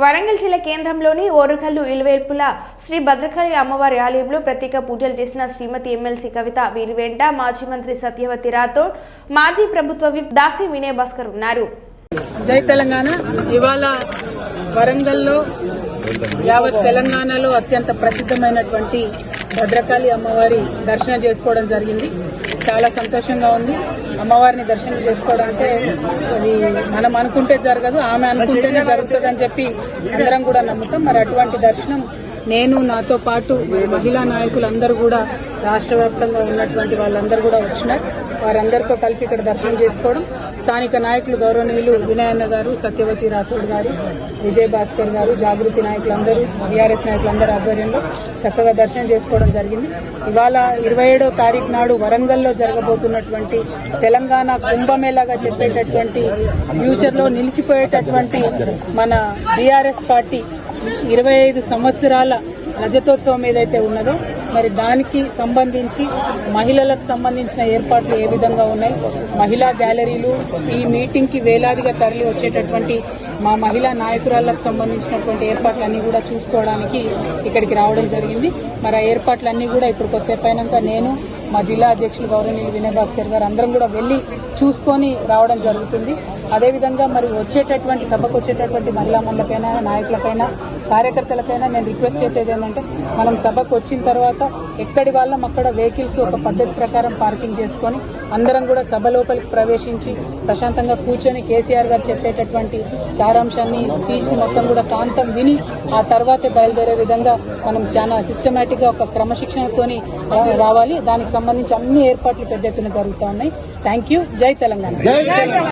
వరంగల్ జిల్లా కేంద్రంలోని ఓరుగల్లు ఇలువైపుల శ్రీ భద్రకాళి అమ్మవారి ఆలయంలో ప్రత్యేక పూజలు చేసిన శ్రీమతి ఎమ్మెల్సీ కవిత వీరి వెంట మాజీ మంత్రి సత్యవతి రాథోడ్ మాజీ ప్రభుత్వ విప్ దాసి వినయ్ భాస్కర్ ఉన్నారు. జై తెలంగాణ. ఇవాళ వరంగల్లో యావత్ తెలంగాణలో అత్యంత ప్రసిద్ధమైనటువంటి భద్రకాళి అమ్మవారి దర్శనం చేసుకోవడం జరిగింది. చాలా సంతోషంగా ఉంది. అమ్మవారిని దర్శనం చేసుకోవడం అంటే అది మనం అనుకుంటే జరగదు ఆమె అనుకుంటేనే జరుగుతుంది అని చెప్పి అందరం కూడా నమ్ముతాం. మరి అటువంటి దర్శనం నేను నాతో పాటు మహిళా నాయకులందరూ కూడా రాష్ట్ర వ్యాప్తంగా ఉన్నటువంటి వాళ్ళందరూ కూడా వచ్చినారు. వారందరితో కలిపి ఇక్కడ దర్శనం చేసుకోవడం. స్థానిక నాయకులు గౌరవనీయులు వినయన్న గారు సత్యవతి రాథోడ్ గారు విజయ్ భాస్కర్ గారు జాగృతి నాయకులందరూ బీఆర్ఎస్ నాయకులందరూ ఆధ్వర్యంలో చక్కగా దర్శనం చేసుకోవడం జరిగింది. ఇవాళ ఇరవై ఏడో తారీఖు నాడు వరంగల్లో జరగబోతున్నటువంటి తెలంగాణ కుంభమేళాగా చెప్పేటటువంటి ఫ్యూచర్లో నిలిచిపోయేటటువంటి మన బీఆర్ఎస్ పార్టీ ఇరవై ఐదు సంవత్సరాల రజతోత్సవం ఏదైతే ఉన్నదో మరి దానికి సంబంధించి మహిళలకు సంబంధించిన ఏర్పాట్లు ఏ విధంగా ఉన్నాయి? మహిళా గ్యాలరీలు ఈ మీటింగ్కి వేలాదిగా తరలి వచ్చేటటువంటి మా మహిళా నాయకురాళ్ళకు సంబంధించినటువంటి ఏర్పాట్లన్నీ కూడా చూసుకోవడానికి ఇక్కడికి రావడం జరిగింది. మరి ఆ ఏర్పాట్లన్నీ కూడా ఇప్పుడు కొద్దిసేపు అయినాక నేను మా జిల్లా అధ్యక్షులు గౌరవనీయులు వినయ్ భాస్కర్ గారు అందరం కూడా వెళ్ళి చూసుకొని రావడం జరుగుతుంది. అదేవిధంగా మరి వచ్చేటటువంటి సభకు వచ్చేటటువంటి మహిళా మండలకైనా నాయకులకైనా కార్యకర్తలకైనా నేను రిక్వెస్ట్ చేసేది ఏంటంటే మనం సభకు వచ్చిన తర్వాత ఎక్కడి వాళ్ళం అక్కడ వెహికల్స్ ఒక పద్ధతి ప్రకారం పార్కింగ్ చేసుకొని అందరం కూడా సభ లోపలికి ప్రవేశించి ప్రశాంతంగా కూర్చొని కేసీఆర్ గారు చెప్పేటటువంటి సారాంశాన్ని స్పీచ్ మొత్తం కూడా శాంతం విని ఆ తర్వాతే బయలుదేరే విధంగా మనం చాలా సిస్టమేటిక్గా ఒక క్రమశిక్షణతోని రావాలి. దానికి సంబంధించి అన్ని ఏర్పాట్లు పెద్ద ఎత్తున జరుగుతూ ఉన్నాయి. థ్యాంక్ యూ జై తెలంగాణ.